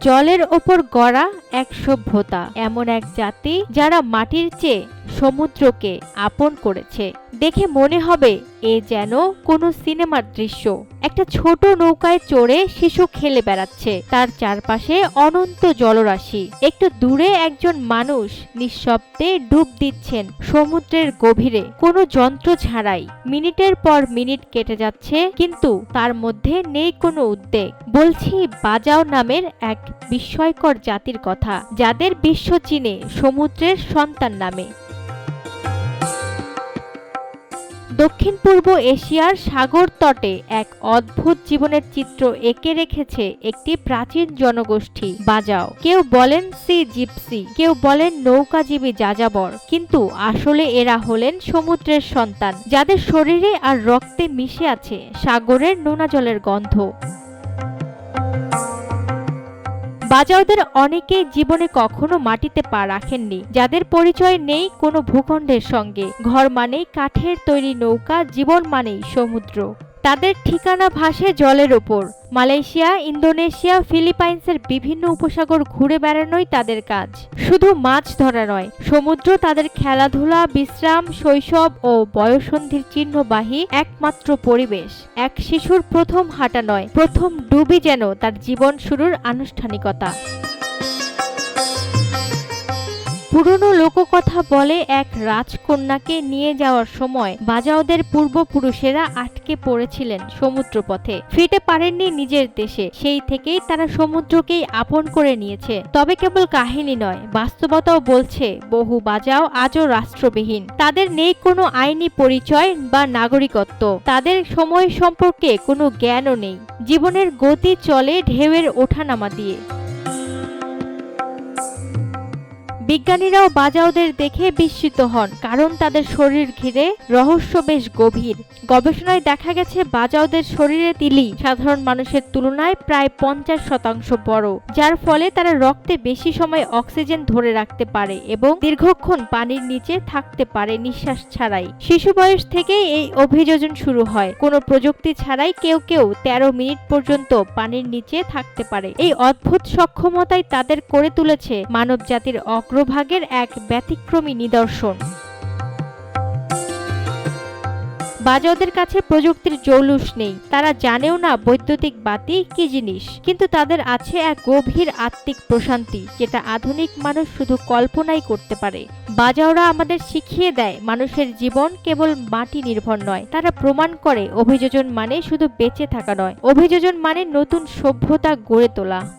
জলের ওপর গড়া এক সভ্যতা, এমন এক জাতি যারা মাটির চেয়ে সমুদ্রকে আপন করেছে। দেখে মনে হবে এ যেন কোনো সিনেমার দৃশ্য। একটা ছোট নৌকায় চড়ে শিশু খেলে বেড়াচ্ছে। তার চারপাশে অনন্ত জলরাশি। একটু দূরে একজন মানুষ নিঃশব্দে ডুব দিচ্ছেন সমুদ্রের গভীরে। কোনো যন্ত্র ছাড়াই মিনিটের পর মিনিট কেটে যাচ্ছে, কিন্তু তার মধ্যে নেই কোনো উদ্বেগ। বলছি বাজাও নামের এক বিস্ময়কর জাতির কথা। যাদের বিশ্ব চীনে সমুদ্রের সন্তান নামে। দক্ষিণ পূর্ব এশিয়ার সাগর তটে এক অদ্ভুত জীবনের চিত্র এঁকে রেখেছে একটি প্রাচীন জনগোষ্ঠী, বাজাও। কেউ বলেন সি জিপসি, কেউ বলেন নৌকাজীবী যাযাবর, কিন্তু আসলে এরা হলেন সমুদ্রের সন্তান, যাদের শরীরে আর রক্তে মিশে আছে সাগরের নোনা জলের গন্ধ। বাজাওদের অনেকেই জীবনে কখনো মাটিতে পা রাখেননি, যাদের পরিচয় নেই কোনো ভূখণ্ডের সঙ্গে। ঘর মানেই কাঠের তৈরি নৌকা, জীবন মানেই সমুদ্র। তাদের ঠিকানা ভাসে জলের ওপর। মালয়েশিয়া, ইন্দোনেশিয়া, ফিলিপাইন্সের বিভিন্ন উপসাগর ঘুরে বেড়ানোই তাদের কাজ। শুধু মাছ ধরা নয়, সমুদ্র তাদের খেলাধুলা, বিশ্রাম, শৈশব ও বয়সন্ধির চিহ্নবাহী একমাত্র পরিবেশ। এক শিশুর প্রথম হাঁটা নয়, প্রথম ডুবি যেন তার জীবন শুরুর আনুষ্ঠানিকতা। পুরনো লোককথা বলে এক রাজকন্যাকে নিয়ে যাওয়ার সময় বাজাওদের পূর্বপুরুষেরা আটকে পড়েছিলেন সমুদ্রপথে। ফিরতে পারেননি নিজের দেশে, সেই থেকেই তারা সমুদ্রকেই আপন করে নিয়েছে। তবে কেবল কাহিনী নয়, বাস্তবতাও বলছে বহু বাজাও আজও রাষ্ট্রবিহীন। তাদের নেই কোনো আইনি পরিচয় বা নাগরিকত্ব। তাদের সময় সম্পর্কে কোনো জ্ঞানও নেই। জীবনের গতি চলে ঢেউয়ের ওঠানামা দিয়ে। বিজ্ঞানীরাও বাজাওদের দেখে বিস্মিত হন, কারণ তাদের শরীর ঘিরে রহস্য বেশ গভীর। গবেষণায় দেখা গেছে, বাজাওদের শরীরে তিলি সাধারণ মানুষের তুলনায় প্রায় পঞ্চাশ শতাংশ বড়, যার ফলে তারা রক্তে বেশি সময় অক্সিজেন ধরে রাখতে পারে এবং দীর্ঘক্ষণ পানির নিচে থাকতে পারে নিঃশ্বাস ছাড়াই। শিশু বয়স থেকেই এই অভিযোজন শুরু হয়। কোনো প্রযুক্তি ছাড়াই কেউ কেউ তেরো মিনিট পর্যন্ত পানির নিচে থাকতে পারে। এই অদ্ভুত সক্ষমতাই তাদের করে তুলেছে মানব জাতির অগ্রভাগের এক ব্যতিক্রমী নিদর্শন। বাজাওদের কাছে প্রযুক্তির জৌলুস নেই। তারা জানেও না বৈদ্যুতিক বাতি কি জিনিস। কিন্তু তাদের আছে এক গভীর আত্মিক প্রশান্তি, যেটা আধুনিক মানুষ শুধু কল্পনাই করতে পারে। বাজাওরা আমাদের শিখিয়ে দেয়, মানুষের জীবন কেবল মাটি নির্ভর নয়। তারা প্রমাণ করে, অভিযোজন মানে শুধু বেঁচে থাকা নয়। অভিযোজন মানে নতুন সভ্যতা গড়ে তোলা।